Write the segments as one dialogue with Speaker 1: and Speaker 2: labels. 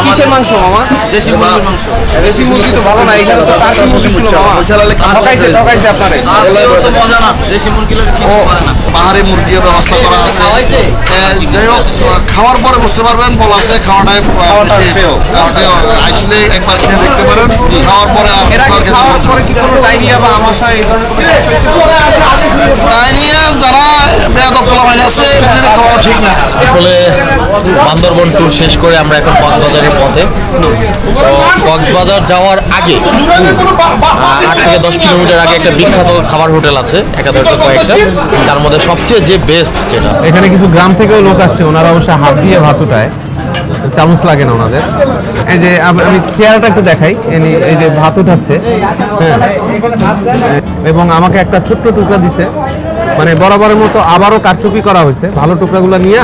Speaker 1: কিসের মাংস মামা?
Speaker 2: দেশি মুরগির মাংস।
Speaker 1: দেশি মুরগি তো ভালো না এখানে তো টার্কি মুরগি ছিল মামা? ঠকাইছে ঠকাইছে আপনারে।
Speaker 2: আর তো মজা না। দেশি মুরগি লোকে কিছু পারে না।
Speaker 3: পাহাড়ি মুরগির ব্যবস্থা করা আছে। যাই হোক খাওয়ার পরে বুঝতে পারবেন বলা যায় খাওয়াটাই আসলে একবার খেয়ে দেখতে পারেন। খাওয়ার পরে
Speaker 1: খাওয়ার কি কোনো ডায়রিয়া বা এই ধরনের?
Speaker 3: ডায়রিয়া যারা বেয়াদব ফলাফল আছে খাওয়া ঠিক না।
Speaker 4: আসলে বান্দরবন ট্যুর শেষ করে আমরা এখন কক্সবাজারের পথে। তো কক্সবাজার যাওয়ার আগে আট থেকে দশ কিলোমিটার আগে একটা বিখ্যাত খাবার হোটেল আছে একাদশে কয়েকটা। তার মধ্যে সবচেয়ে যে বেস্ট যেটা।
Speaker 5: এখানে কিছু গ্রাম থেকেও লোক আসছে, ওনারা অবশ্য হাত দিয়ে ভাত উঠায়। চামচ লাগে না ওনাদের। এই যে, আম- চেয়ারটা একটু দেখাই। এই যে ভাত উঠাচ্ছে হ্যাঁ। এবং আমাকে একটা ছোট্ট টুকরা দিছে। মানে বরাবরের মতো আবারও কারচুপি করা হয়েছে। ভালো টুকরাগুলো নিয়ে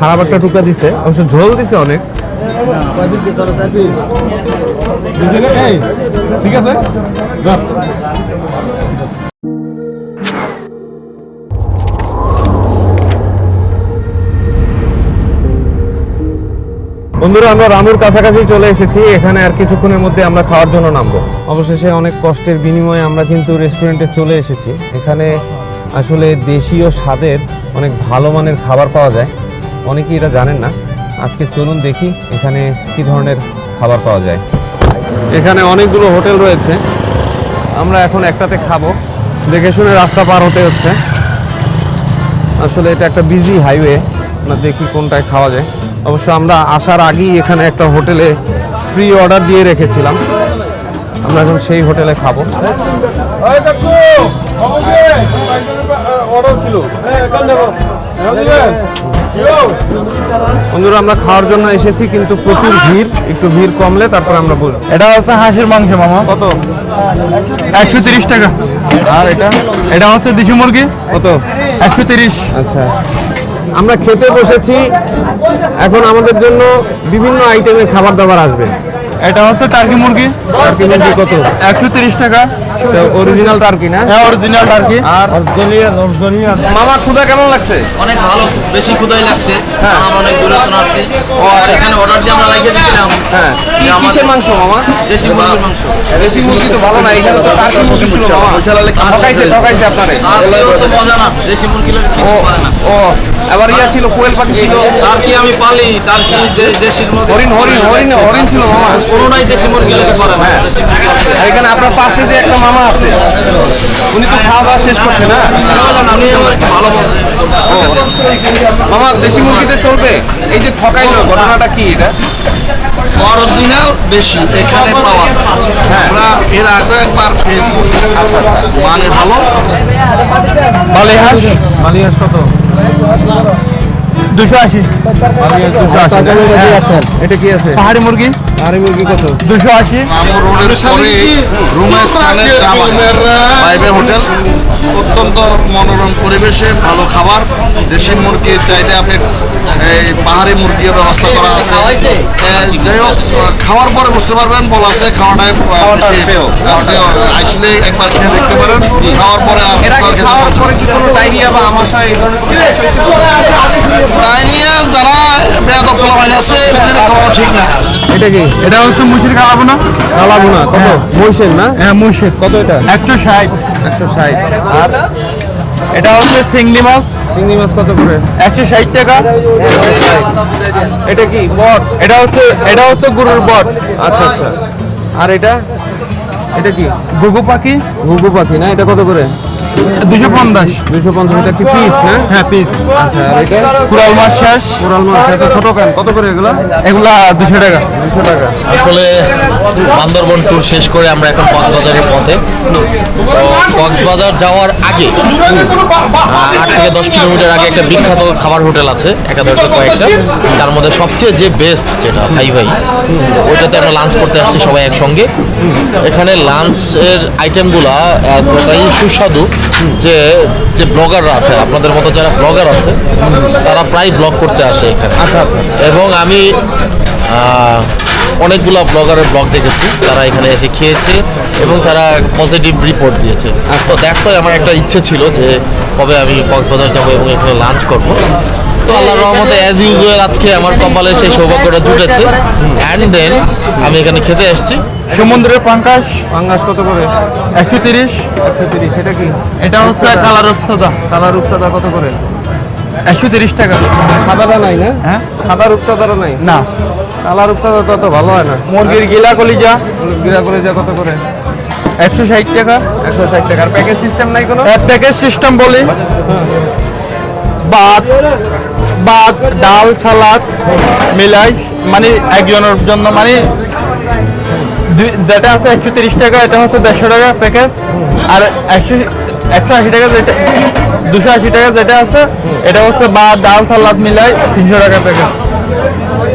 Speaker 5: খারাপ একটা টুকরা দিছে। অবশ্য ঝোল দিছে অনেক। ঠিক আছে? বন্ধুরা আমরা রামুর কাছাকাছি চলে এসেছি। এখানে আর কিছুক্ষণের মধ্যে আমরা খাওয়ার জন্য নামবো। অবশেষে অনেক কষ্টের বিনিময়ে আমরা কিন্তু রেস্টুরেন্টে চলে এসেছি। এখানে আসলে দেশীয় স্বাদের অনেক ভালো মানের খাবার পাওয়া যায়। অনেকেই এটা জানেন না। আজকে চলুন দেখি এখানে কি ধরনের খাবার পাওয়া যায়। এখানে অনেকগুলো হোটেল রয়েছে। আমরা এখন একটাতে খাব। দেখে শুনে রাস্তা পার হতে হচ্ছে। আসলে এটা একটা বিজি হাইওয়ে আমরা দেখি কোনটায় খাওয়া যায়। অবশ্য আমরা আসার আগেই এখানে একটা হোটেলে প্রি অর্ডার দিয়ে রেখেছিলাম। আমরা এখন সেই হোটেলে খাব। বন্ধুরা আমরা খাওয়ার জন্য এসেছি কিন্তু প্রচুর ভিড়। একটু ভিড় কমলে তারপর আমরা বলব
Speaker 6: এটা হচ্ছে হাঁসের মাংস মামা।
Speaker 5: কত?
Speaker 6: একশো তিরিশ টাকা।
Speaker 5: আর এটা?
Speaker 6: এটা হচ্ছে দেশি মুরগি।
Speaker 5: কত?
Speaker 6: একশো তিরিশ।
Speaker 5: আচ্ছা। আমরা খেতে বসেছি। এখন আমাদের জন্য বিভিন্ন আইটেমের খাবার দাবার আসবে।
Speaker 6: এটা হচ্ছে টার্কি মুরগি।
Speaker 5: টার্কি মুরগি কত?
Speaker 6: একশো তিরিশ টাকা।
Speaker 5: অরিজিনাল টার্কি না?
Speaker 6: হ্যাঁ অরিজিনাল টার্কি।
Speaker 5: আর মামা ক্ষুদা কেমন লাগছে?
Speaker 2: অনেক ভালো বেশি ক্ষুদাই লাগছে।
Speaker 5: হ্যাঁ।
Speaker 2: আমার আমরা অনেক দূরে আছে আসছি। এখানে অর্ডার দিয়ে আমরা লাগিয়ে দিয়েছিলাম।
Speaker 5: হ্যাঁ
Speaker 1: কিসের মাংস মামা?
Speaker 2: দেশি মুরগির মাংস।
Speaker 1: দেশি মুরগি তো ভালো না এখানে তো টার্কি মুরগি ছিল মামা। ঠকাইছে ঠকাইছে আপনারে।
Speaker 2: আর তো মজা না দেশি মুরগি লোকে কিছু পারে না।
Speaker 1: ও ইয়া ছিল কোয়েল পাখি ছিল।
Speaker 2: টার্কি আমি পালি? দেশির মধ্যে
Speaker 1: হরিণ হরিণ হরিণ হরিণ ছিল মামা।
Speaker 2: কোনোটাই দেশি মুরগি লোকে পারে না দেশি মুরগি
Speaker 1: আর এখানে আপনার পাশে যে একটা মামা আছে উনি তো খাওয়া দাওয়া শেষ করছে না?
Speaker 2: উনি আমার একটু ভালো বলতে
Speaker 1: মামা দেশি মুরগিতে চলবে এই যে ঠকাইলো ঘটনাটা কি এটা?
Speaker 3: অরিজিনাল দেশি এখানে পাওয়া যায়। আমরা এর আগে একবার খেয়েছি মানে ভালো।
Speaker 5: বালিহাস কত?
Speaker 6: দুশো আশি।
Speaker 5: দুশো আশি হ্যাঁ। এটা কি আছে?
Speaker 6: পাহাড়ি মুরগি?
Speaker 5: পাহাড়ি মুরগি কত?
Speaker 6: দুশো আশি।
Speaker 3: রামু রোডের পরে রুমের স্থানে চা বাগান বাইবে হোটেল। অত্যন্ত মনোরম পরিবেশে ভালো খাবার। দেশি মুরগির চাইলে আপনি এই পাহাড়ি মুরগির ব্যবস্থা করা আছে। যাই হোক খাওয়ার পরে বুঝতে পারবেন বলা যায় খাওয়াটাই
Speaker 1: খাওয়াটা
Speaker 3: আসলে একবার খেয়ে দেখতে পারেন। খাওয়ার পরে আর
Speaker 1: খাওয়ার। পরে কি কোনো ডায়রিয়া বা আমাশা এই ধরনের
Speaker 3: ডায়রিয়া যারা বেয়াদব আছে খাওয়া ঠিক না।
Speaker 5: এটা কি?
Speaker 6: এটা হচ্ছে মুসির খাওয়াবো না
Speaker 5: কত? মহিষের না?
Speaker 6: হ্যাঁ মুসির।
Speaker 5: কত এটা?
Speaker 6: একশো ষাট।
Speaker 5: একশো ষাট। আর?
Speaker 6: এটা হচ্ছে চিংড়ি মাছ।
Speaker 5: চিংড়ি মাছ কত করে?
Speaker 6: একশো ষাট টাকা।
Speaker 5: এটা কি বট?
Speaker 6: এটা হচ্ছে এটা হচ্ছে গরুর বট।
Speaker 5: আচ্ছা আচ্ছা। আর এটা? এটা কি?
Speaker 6: ঘুঘু পাখি।
Speaker 5: ঘুঘু পাখি না? এটা কত করে?
Speaker 6: দুশো পঞ্চাশ।
Speaker 5: দুইশো পঞ্চাশ এটা কি পিস না?
Speaker 6: হ্যাঁ পিস
Speaker 5: আচ্ছা আর এটা?
Speaker 6: কুড়াল মাছ শেষ।
Speaker 5: কোরাল মাছ এটা ছোট কেন? কত করে এগুলো?
Speaker 6: এগুলা দুশো টাকা।
Speaker 5: দুশো টাকা।
Speaker 4: আসলে বান্দরবন ট্যুর শেষ করে আমরা এখন কক্সবাজারের পথে। তো কক্সবাজার যাওয়ার আগে আট থেকে দশ কিলোমিটার আগে একটা বিখ্যাত খাবার হোটেল আছে একাদশে কয়েকটা। তার মধ্যে সবচেয়ে যে বেস্ট যেটা ভাই ভাই ওইটাতে আমরা লাঞ্চ করতে আসছি সবাই একসঙ্গে। এখানে লাঞ্চের আইটেমগুলা এতটাই সুস্বাদু। যে যে ব্লগাররা আছে আপনাদের মতো যারা ব্লগার আছে তারা প্রায় ব্লগ করতে আসে এখানে। এবং আমি অনেকগুলো ব্লগারের ব্লগ দেখেছি তারা এখানে এসে খেয়েছে এবং তারা পজিটিভ রিপোর্ট দিয়েছে। তো দ্যাটস আমার একটা ইচ্ছে ছিল যে কবে আমি কক্সবাজার যাব এবং এখানে লাঞ্চ করব। তো আল্লাহর রহমতে অ্যাজ ইউজুয়াল আজকে আমার কপালে সেই সৌভাগ্যটা জুটেছে। অ্যান্ড দেন আমি এখানে খেতে এসেছি
Speaker 6: সমুদ্রের পাঙ্কাশ।
Speaker 5: পাঙ্গাস কত করে?
Speaker 6: একশো তিরিশ।
Speaker 5: একশো তিরিশ এটা কি?
Speaker 6: এটা হচ্ছে কালার রূপসাদা
Speaker 5: কালার রূপচাঁদা কত করে?
Speaker 6: একশো তিরিশ টাকা।
Speaker 5: সাদাটা নাই না?
Speaker 6: হ্যাঁ?
Speaker 5: সাদা রূপচাঁদাটা নাই?
Speaker 6: না।
Speaker 5: কালার রূপচাঁদা তো ভালো হয় না।
Speaker 6: মুরগির গিলা কলিজা।
Speaker 5: করে যা কত করে?
Speaker 6: একশো ষাট টাকা।
Speaker 5: একশো ষাট টাকার প্যাকেজ সিস্টেম নাই কোনো?
Speaker 6: প্যাকেজ সিস্টেম বলি? ভাত ভাত, ডাল, সালাদ মিলাই মানে একজনের জন্য মানে যেটা আছে একশো তিরিশ টাকা, এটা হচ্ছে দেড়শো টাকা প্যাকেজ। আর একশো একশো আশি টাকা যেটা দুশো আশি টাকা যেটা আছে, এটা হচ্ছে ভাত, ডাল, সালাদ মিলাই তিনশো টাকা প্যাকেজ।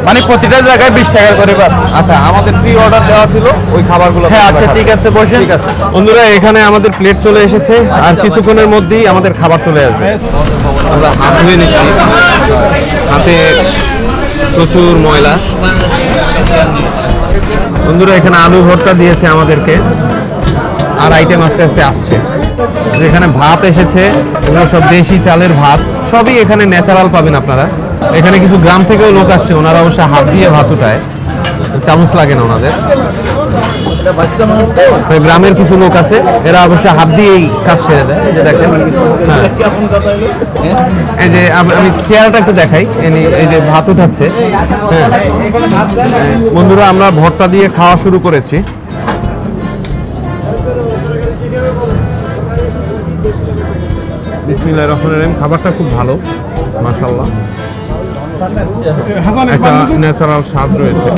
Speaker 6: মানে প্রতিটা জায়গায় বিশ টাকা করে
Speaker 5: আচ্ছা আমাদের প্রি অর্ডার দেওয়া ছিল ওই খাবারগুলো
Speaker 6: হ্যাঁ আচ্ছা ঠিক আছে বসে
Speaker 5: ঠিক আছে। বন্ধুরা এখানে আমাদের প্লেট চলে এসেছে আর কিছুক্ষণের মধ্যেই আমাদের খাবার চলে আসবে। আমরা হাত ধুয়ে নিচ্ছি। হাতে প্রচুর ময়লা। বন্ধুরা এখানে আলু ভর্তা দিয়েছে আমাদেরকে। আর আইটেম আস্তে আস্তে আসছে। এখানে ভাত এসেছে এগুলো সব দেশি চালের ভাত। সবই এখানে ন্যাচারাল পাবেন আপনারা। এখানে কিছু গ্রাম থেকেও লোক আসছে, ওনারা অবশ্য হাত দিয়ে ভাত উঠায়। চামচ লাগে না ওনাদের। গ্রামের কিছু লোক আছে, এরা অবশ্য হাত দিয়েই কাজ সেরে দেয় যে দেখেন। হ্যাঁ। এই যে আমি চেয়ারটা একটু দেখাই এই যে ভাত উঠাচ্ছে। হ্যাঁ। বন্ধুরা, আমরা ভর্তা দিয়ে খাওয়া শুরু করেছি। বিসমিল্লাহ রহমান খাবারটা খুব ভালো মাশাল্লাহ একটা ন্যাচারাল স্বাদ রয়েছে।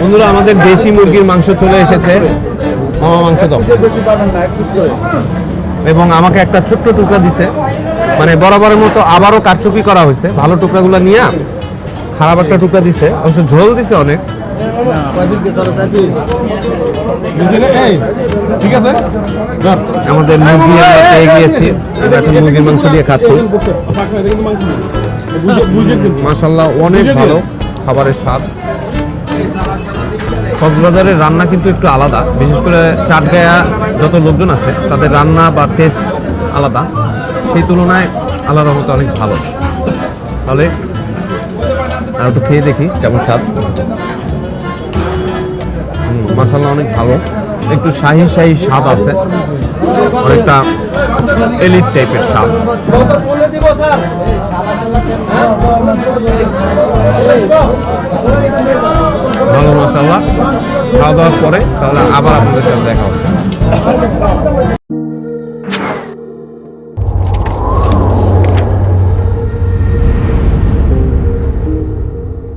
Speaker 5: বন্ধুরা আমাদের দেশি মুরগির মাংস চলে এসেছে। মামা মাংস দাও। এবং আমাকে একটা ছোট্ট টুকরা দিছে। মানে বরাবরের মতো আবারও কারচুপি করা হয়েছে। ভালো টুকরাগুলো নিয়ে খারাপ একটা টুকরা দিছে। অবশ্য ঝোল দিছে অনেক। ঠিক আছে আমাদের মুরগি আমরা পেয়ে গিয়েছি আমরা এখন মুরগির মাংস দিয়ে খাচ্ছি মাশাল্লাহ অনেক ভালো খাবারের স্বাদ কক্সবাজারের রান্না কিন্তু একটু আলাদা বিশেষ করে চাটগায়া যত লোকজন আছে তাদের রান্না বা টেস্ট আলাদা সেই তুলনায় আল্লাহ রহমতে অনেক ভালো তাহলে আর একটু খেয়ে দেখি কেমন স্বাদ মশালা অনেক ভালো। একটু শাহি শাহি স্বাদ আছে। অনেকটা এলিট টাইপের স্বাদ। ভালো মশালা খাওয়া দাওয়ার পরে তাহলে আবার আপনাদের সাথে দেখা হচ্ছে